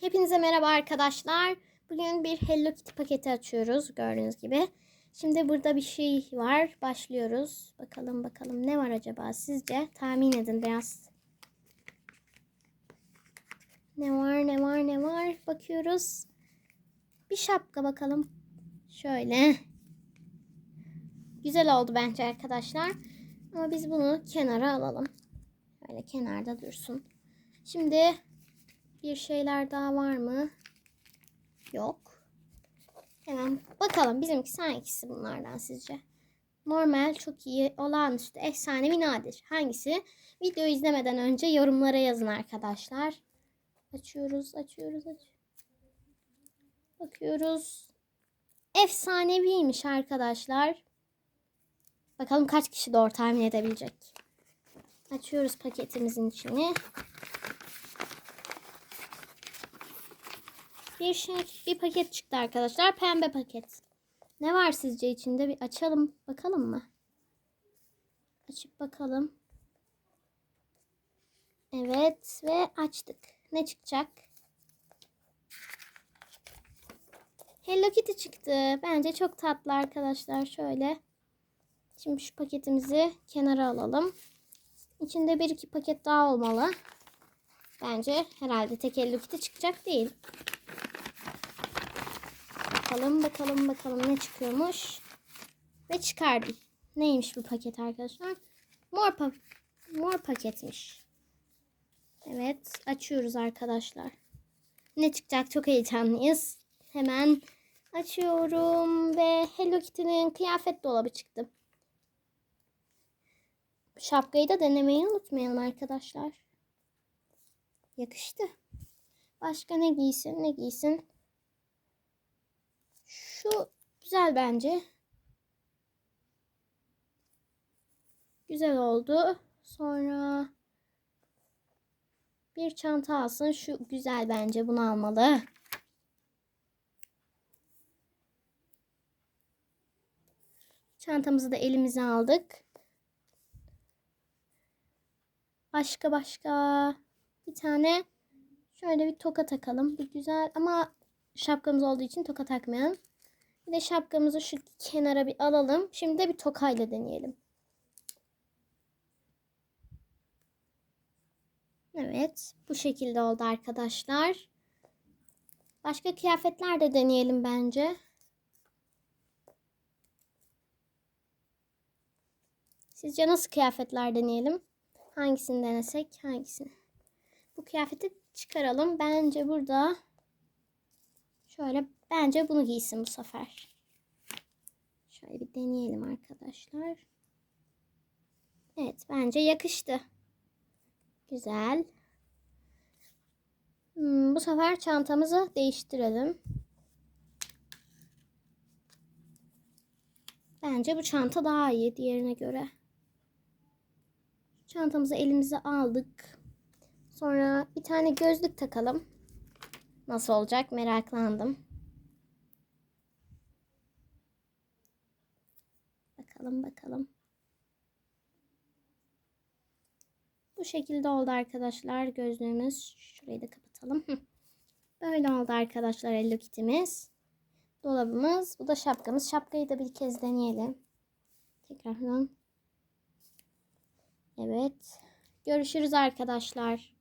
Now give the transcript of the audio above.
Hepinize merhaba arkadaşlar. Bugün bir Hello Kitty paketi açıyoruz gördüğünüz gibi. Şimdi burada bir şey var. Başlıyoruz. Bakalım bakalım ne var acaba sizce? Tahmin edin biraz. Ne var ne var ne var? Bakıyoruz. Bir şapka bakalım. Şöyle. Güzel oldu bence arkadaşlar. Ama biz bunu kenara alalım. Böyle kenarda dursun. Şimdi bir şeyler daha var mı? Yok. Hemen bakalım bizimkisi hangisi bunlardan sizce? Normal, çok iyi, olağanüstü, efsanevi, nadir. Hangisi? Videoyu izlemeden önce yorumlara yazın arkadaşlar. Açıyoruz, açıyoruz, aç. Bakıyoruz. Efsaneviymiş arkadaşlar. Bakalım kaç kişi doğru tahmin edebilecek. Açıyoruz paketimizin içini. Bir şey, bir paket çıktı arkadaşlar. Pembe paket. Ne var sizce içinde? Bir açalım. Bakalım mı? Açıp bakalım. Evet ve açtık. Ne çıkacak? Hello Kitty çıktı. Bence çok tatlı arkadaşlar. Şöyle. Şimdi şu paketimizi kenara alalım. İçinde bir iki paket daha olmalı. Bence herhalde tek Hello Kitty çıkacak değil. Bakalım bakalım bakalım ne çıkıyormuş. Ve çıkardım. Neymiş bu paket arkadaşlar? Mor, pa mor paketmiş. Evet açıyoruz arkadaşlar. Ne çıkacak çok heyecanlıyız. Hemen açıyorum ve Hello Kitty'nin kıyafet dolabı çıktı. Şapkayı da denemeyi unutmayalım arkadaşlar. Yakıştı. Başka ne giysin ne giysin. Şu güzel bence. Güzel oldu. Sonra bir çanta alsın. Şu güzel bence. Bunu almalı. Çantamızı da elimize aldık. Başka başka bir tane şöyle bir toka takalım. Bir güzel ama şapkamız olduğu için toka takmayalım. Bir de şapkamızı şu kenara bir alalım. Şimdi de bir tokayla deneyelim. Evet. Bu şekilde oldu arkadaşlar. Başka kıyafetler de deneyelim bence. Sizce nasıl kıyafetler deneyelim? Hangisini denesek? Hangisini? Bu kıyafeti çıkaralım. Bence burada şöyle bence bunu giysin bu sefer. Şöyle bir deneyelim arkadaşlar. Evet bence yakıştı. Güzel. Hmm, bu sefer çantamızı değiştirelim. Bence bu çanta daha iyi diğerine göre. Çantamızı elimize aldık. Sonra bir tane gözlük takalım. Nasıl olacak meraklandım. Bakalım bakalım. Bu şekilde oldu arkadaşlar gözlüğümüz. Şurayı da kapatalım. Böyle oldu arkadaşlar Hello Kitty'miz. Dolabımız. Bu da şapkamız. Şapkayı da bir kez deneyelim. Tekrardan. Evet. Görüşürüz arkadaşlar.